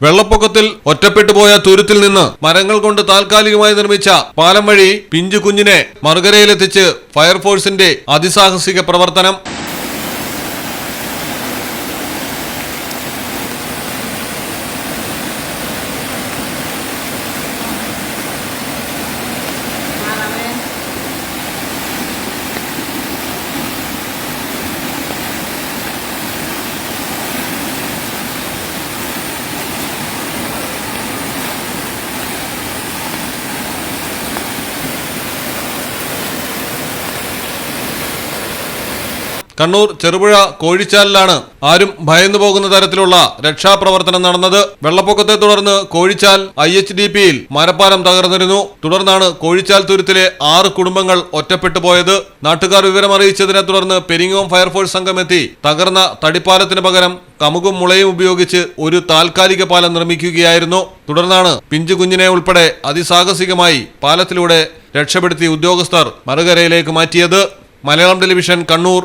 വെള്ളപ്പൊക്കത്തിൽ ഒറ്റപ്പെട്ടു പോയ തുരുത്തിൽ നിന്ന് മരങ്ങൾ കൊണ്ട് താൽക്കാലികമായി നിർമ്മിച്ച പാലം വഴി പിഞ്ചു കുഞ്ഞിനെ മറുകരയിലെത്തിച്ച് ഫയർഫോഴ്സിന്റെ അതിസാഹസിക പ്രവർത്തനം കണ്ണൂർ ചെറുപുഴ കോഴിച്ചാലിലാണ് ആരും ഭയന്നു പോകുന്ന തരത്തിലുള്ള രക്ഷാപ്രവർത്തനം നടന്നത്. വെള്ളപ്പൊക്കത്തെ തുടർന്ന് കോഴിച്ചാൽ ഐ എച്ച് ഡി പിയിൽ മരപ്പാലം തകർന്നിരുന്നു. തുടർന്നാണ് കോഴിച്ചാൽ തുരുത്തിലെ ആറ് കുടുംബങ്ങൾ ഒറ്റപ്പെട്ടു പോയത്. നാട്ടുകാർ വിവരമറിയിച്ചതിനെ തുടർന്ന് പെരിങ്ങോം ഫയർഫോഴ്സ് സംഘം എത്തി തകർന്ന തടിപ്പാലത്തിന് പകരം കമുകും മുളയും ഉപയോഗിച്ച് ഒരു താൽക്കാലിക പാലം നിർമ്മിക്കുകയായിരുന്നു. തുടർന്നാണ് പിഞ്ചു കുഞ്ഞിനെ ഉൾപ്പെടെ അതിസാഹസികമായി പാലത്തിലൂടെ രക്ഷപ്പെടുത്തി ഉദ്യോഗസ്ഥർ മറുകരയിലേക്ക് മാറ്റിയത്. മലയാളം ടെലിവിഷൻ കണ്ണൂർ.